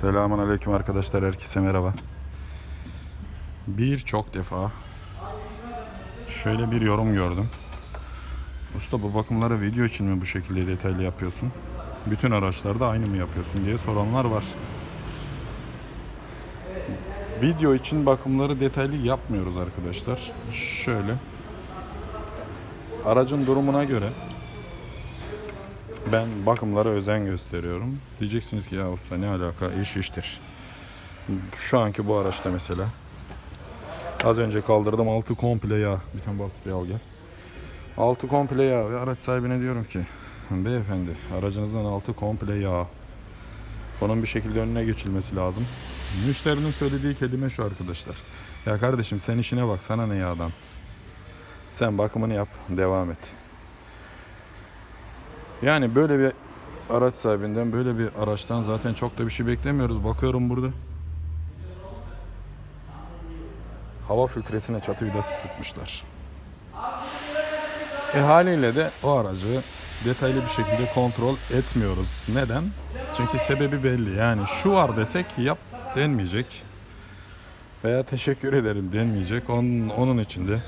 Selamun Aleyküm arkadaşlar, herkese merhaba. Birçok defa şöyle bir yorum gördüm. Usta bu bakımları video için mi bu şekilde detaylı yapıyorsun? Bütün araçlarda aynı mı yapıyorsun diye soranlar var. Video için bakımları detaylı yapmıyoruz arkadaşlar. Şöyle. Aracın durumuna göre ben bakımlara özen gösteriyorum. Diyeceksiniz ki ya usta ne alaka iş iştir. Şu anki bu araçta mesela. Az önce kaldırdım altı komple yağ. Bir tane bas bir al gel. Altı komple yağ ve araç sahibine diyorum ki beyefendi aracınızın altı komple yağ. Bunun bir şekilde önüne geçilmesi lazım. Müşterinin söylediği kelime şu arkadaşlar. Ya kardeşim sen işine bak sana ne yağdan. Sen bakımını yap devam et. Yani böyle bir araç sahibinden, böyle bir araçtan zaten çok da bir şey beklemiyoruz. Bakıyorum burada. Hava filtresine çatı vidası sıkmışlar. E haliyle de o aracı detaylı bir şekilde kontrol etmiyoruz. Neden? Çünkü sebebi belli. Yani şu var desek yap denmeyecek. Veya teşekkür ederim denmeyecek. Onun, onun için de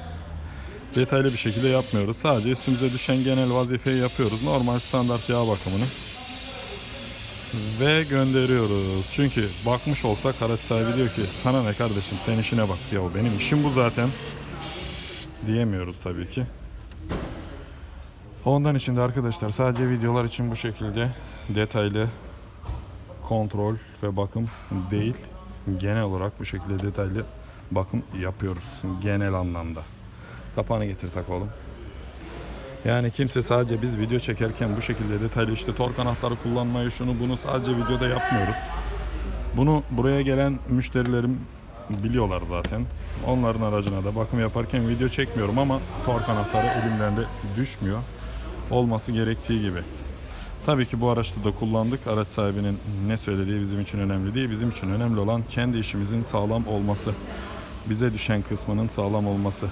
detaylı bir şekilde yapmıyoruz. Sadece üstümüze düşen genel vazifeyi yapıyoruz. Normal standart yağ bakımını. Ve gönderiyoruz. Çünkü bakmış olsak araç sahibi diyor ki sana ne kardeşim sen işine bak. Ya benim işim bu zaten. Diyemiyoruz tabii ki. Ondan için de arkadaşlar sadece videolar için bu şekilde detaylı kontrol ve bakım değil. Genel olarak bu şekilde detaylı bakım yapıyoruz. Genel anlamda. Kapağını getir tak oğlum. Yani kimse sadece biz video çekerken bu şekilde detaylı işte tork anahtarı kullanmayı şunu bunu sadece videoda yapmıyoruz. Bunu buraya gelen müşterilerim biliyorlar zaten. Onların aracına da bakım yaparken video çekmiyorum ama tork anahtarı elimden de düşmüyor. Olması gerektiği gibi. Tabii ki bu araçta da kullandık. Araç sahibinin ne söylediği bizim için önemli değil. Bizim için önemli olan kendi işimizin sağlam olması. Bize düşen kısmının sağlam olması.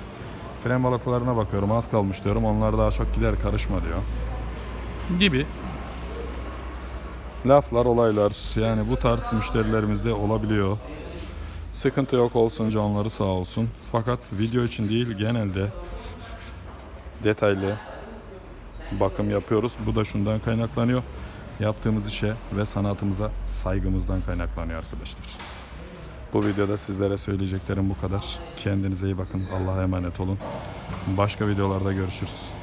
Fren balatalarına bakıyorum az kalmış diyorum. Onlar daha çok gider karışma diyor. Gibi laflar olaylar yani bu tarz müşterilerimizde olabiliyor. Sıkıntı yok olsun canları sağ olsun. Fakat video için değil genelde detaylı bakım yapıyoruz. Bu da şundan kaynaklanıyor. Yaptığımız işe ve sanatımıza saygımızdan kaynaklanıyor arkadaşlar. Bu videoda sizlere söyleyeceklerim bu kadar. Kendinize iyi bakın. Allah'a emanet olun. Başka videolarda görüşürüz.